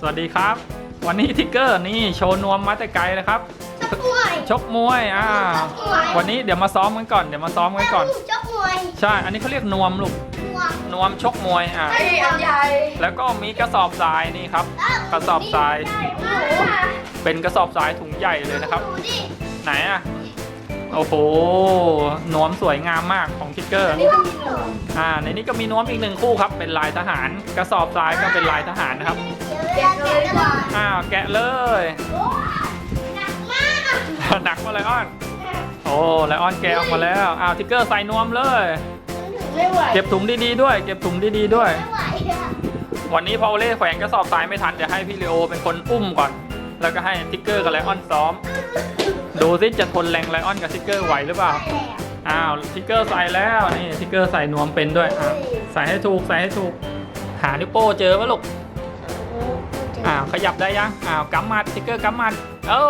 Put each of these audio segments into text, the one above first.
สวัสดีครับ วันนี้ทิกเกอร์นี่โชว์นวมมาแต่ไกลเลยครับ ชกมวยชกมวยอ่าชกมวยวันนี้เดี๋ยวมาซ้อมกันก่อนเดี๋ยวมาซ้อมกันก่อน ชกมวยใช่ อันนี้เขาเรียกนวมลูกนวมนวมชกมวยอ่าไอ้อันใหญ่แล้วก็มีกระสอบทรายนี่ครับ กระสอบทรายเป็นกระสอบทรายถุงใหญ่เลยนะครับดูดิ ไหนอะ โอ้โหนวมสวยงามมากของทิกเกอร์ นี่มันเหรออ่า ในนี้ก็มีนวมอีกหนึ่งคู่ครับ เป็นลายทหาร กระสอบทรายก็เป็นลายทหารนะครับ เดี๋ยวเวลาแกะกันก่อนอ้าวแกะเลย โอ้หนักมากหนักมาไลออน โอ้ไลออนแกะออกมาแล้ว อ้าวทิกเกอร์ใส่นวมเลย ไม่ไหวเก็บถุงดีๆด้วย เก็บถุงดีๆด้วย ไม่ไหวอะวันนี้พอเล่แขวนกระสอบทรายไม่ทันเดี๋ยวให้พี่เลโอเป็นคนอุ้มก่อน แล้วก็ให้ทิกเกอร์กับไลออนซ้อม ดูซิจะทนแรงไลออนกับทิกเกอร์ไหวหรือเปล่า อ้าวทิกเกอร์ใส่แล้วนี่ทิกเกอร์ใส่นวมเป็นด้วยอะใส่ให้ถูกใส่ให้ถูก หานิ้วโป้เจอปะลูก อ้าวขยับได้ยัง อ้าวกำมัดทิกเกอร์กำมัดโอ้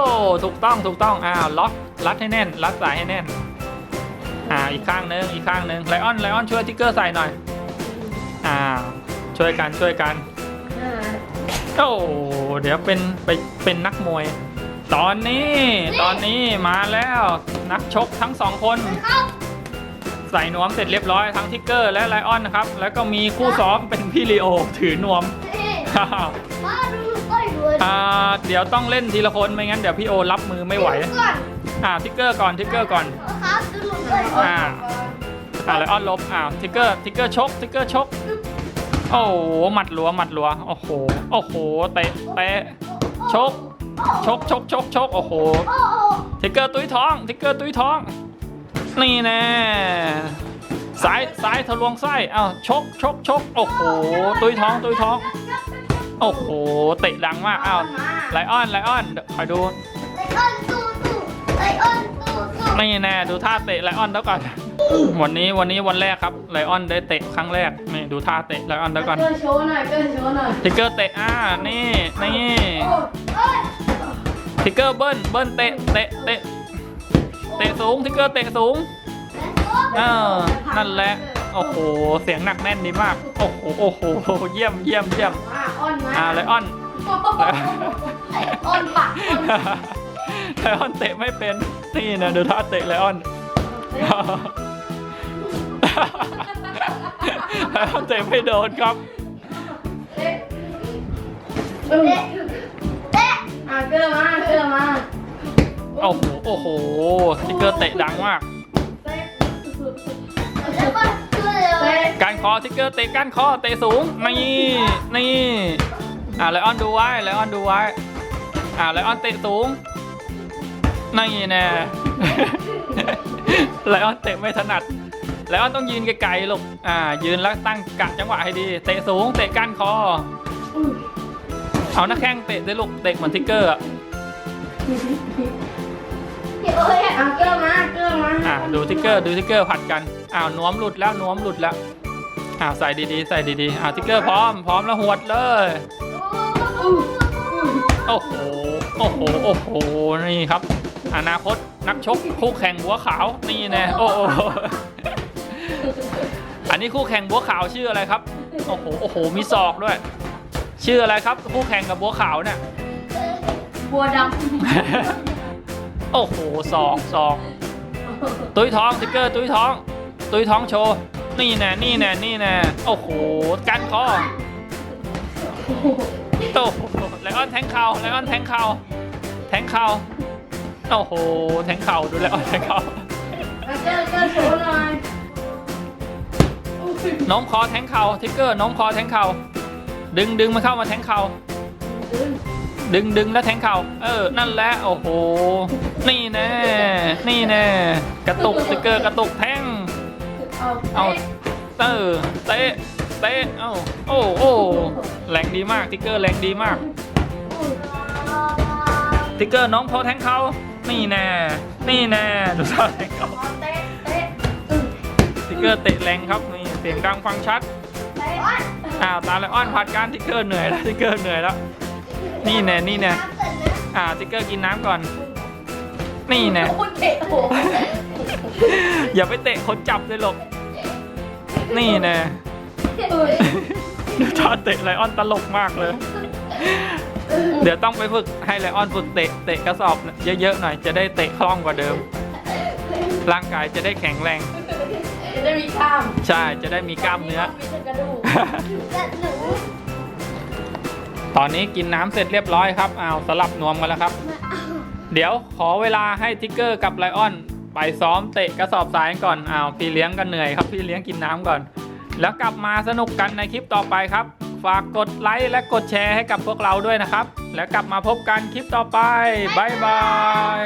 ถูกต้องถูกต้อง อ้าวล็อกรัดให้แน่น รัดสายให้แน่น อ่าอีกข้างนึงอีกข้างนึงไลออนไลออนช่วยทิกเกอร์ใส่หน่อย อ้าวช่วยกันช่วยกันโอ้เดี๋ยวเป็นไปเป็นนักมวย ตอนนี้ตอนนี้มาแล้วนักชกทั้งสองคน ครับใส่นวมเสร็จเรียบร้อยทั้งทิกเกอร์และไลออนนะครับ แล้วก็มีคู่ซ้อมเป็นพี่ลีโอถือนวมนี่มาดูก้อยดูอ่าเดี๋ยวต้องเล่นทีละคนไม่งั้นเดี๋ยวพี่โอรับมือไม่ไหวก่อนอ่าทิกเกอร์ก่อนทิกเกอร์ก่อน ครับดูหนูก้อยก่อนอ่าอ่าไลออนลบอ่าทิกเกอร์ทิกเกอร์ชกทิกเกอร์ชก โอ้โหหมัดรัวหมัดรัวโอ้โหโอ้โหเตะเตะชก ชกชกชกชกโอ้โหโอ้โหทิกเกอร์ตุ้ยท้องทิกเกอร์ตุ้ยท้อง นี่แน่สายสายทะลวงไส้อ้าวชกชกชกโอ้โหตุ้ยท้องตุ้ยท้อง โอ้โหเตะดังมากอ้าวไลออนไลออนเดี๋ยวคอยดูไลออนตู้ตู้ไลออนตู้ตู้นี่แน่ดูท่าเตะไลออนแล้วก่อนวันนี้วันนี้วันแรกครับไลออนได้เตะครั้งแรกนี่ดูท่าเตะไลออนแล้วก่อนเกินโชว์หน่อยเกินโชว์หน่อยทิกเกอร์เตะอ่านี่นี่เอ้ย ทิกเกอร์เบิ้ลเบิ้ลเตะเตะเตะเตะสูงทิกเกอร์เตะสูงเออนั่นแหละโอ้โหเสียงหนักแน่นดีมาก โอ้โหโอ้โหเยี่ยมเยี่ยมเยี่ยมมาอ้อนมาอ่าไลออนอ้อนปากอ้อนไลออนเตะไม่เป็นนี่นะดูท่าเตะไลออนไลออนเตะไม่โดนครับ อะเกินมาเกินมาโอ้โหโอ้โหสติ๊กเกอร์เตะดังมากเตะแล้วก็ช่วยเลยการคอสติ๊กเกอร์เตะก้านคอเตะสูงนี่นี่อ่าไลออนดูไว้ไลออนดูไว้อ่าไลออนเตะสูงนี่แน่ ไลออนเตะไม่ถนัดไลออนต้องยืนไกลๆลูกอ่ายืนแล้วตั้งกะจังหวะให้ดี เตะสูงเตะก้านคอ เอาหน้าแข้งเตะได้ลูกเตะเหมือนทิกเกอร์อะเดี๋ยวเอ้ยอะเกินมาเกินมาอ่าดูทิกเกอร์ดูทิกเกอร์ผัดกันอ้าวน้วมหลุดแล้วน้วมหลุดแล้วอ้าวใส่ดีๆใส่ดีๆอ้าวทิกเกอร์พร้อมพร้อมแล้วหวดเลยโอ้โหโอ้โหโอ้โหนี่ครับ อนาคตนักชกคู่แข่งบัวขาวนี่แน่โอ้โหอันนี้คู่แข่งบัวขาวชื่ออะไรครับโอ้โหโอ้โหมีศอกด้วย ชื่ออะไรครับคู่แข่งกับบัวขาวเนี่ย บัวดโอ้โหศอกศอกตุ้ยท้องทิกเกอร์ตุ้ยท้อง ตุ้ยท้องโชว์นี่แน่นี่แน่นี่แน่โอ้โหกันคอโอ้โหไลออนแทงเข่าไลออนแทงเข่าแทงเข่าโอ้โหแทงเข่าดูไลออนแทงเข่าำอะเกินเกินโชว์หน่อยโน้มคอแทงเข่าทิกเกอร์โน้มคอแทงเข่า ดึงดึงมาเข้ามาแทงเข่าดึงดึงดึงแล้วแทงเข่าเออ นั่นแหละโอ้โห นี่แน่ นี่แน่ กระตุกทิกเกอร์กระตุกแทงเอาเอาเออเตะเตะเอ้าโอ้โอ้แรงดีมากทิกเกอร์แรงดีมากทิกเกอร์น้องพอแทงเขานี่แน่ นี่แน่ดูท่าแทงเขาเตะเตะทิกเกอร์เตะแรงครับนี่เสียงดังฟังชัดไล อ้าวตาไลออนผัดกันทิกเกอร์เหนื่อยแล้วทิกเกอร์เหนื่อยแล้ว นี่แน่นี่แน่น้ำเสร็จนะอ่าทิกเกอร์กินน้ำก่อน นี่แน่คุณเตะโอ้โหอย่าไปเตะคนจับเลยหรอกนี่แน่เอ้ยดูท่าเตะไลออนตลกมากเลย เดี๋ยวต้องไปฝึกให้ไลออนฝึกเตะเตะกระสอบเยอะๆหน่อยจะได้เตะคล่องกว่าเดิม ร่างกายจะได้แข็งแรง จะได้มีกล้ามใช่จะได้มีกล้ามเนื้อ มีแต่กระดูกแต่หนูตอนนี้กินน้ำเสร็จเรียบร้อยครับอ้าวสลับนวมกันแล้วครับ มาเอาเดี๋ยวขอเวลาให้ทิกเกอร์กับไลออน ไปซ้อมเตะกระสอบทรายก่อนอ้าวพี่เลี้ยงกันเหนื่อยครับพี่เลี้ยงกินน้ำก่อน แล้วกลับมาสนุกกันในคลิปต่อไปครับ ฝากกดไลค์และกดแชร์ให้กับพวกเราด้วยนะครับ แล้วกลับมาพบกันคลิปต่อไปบายบาย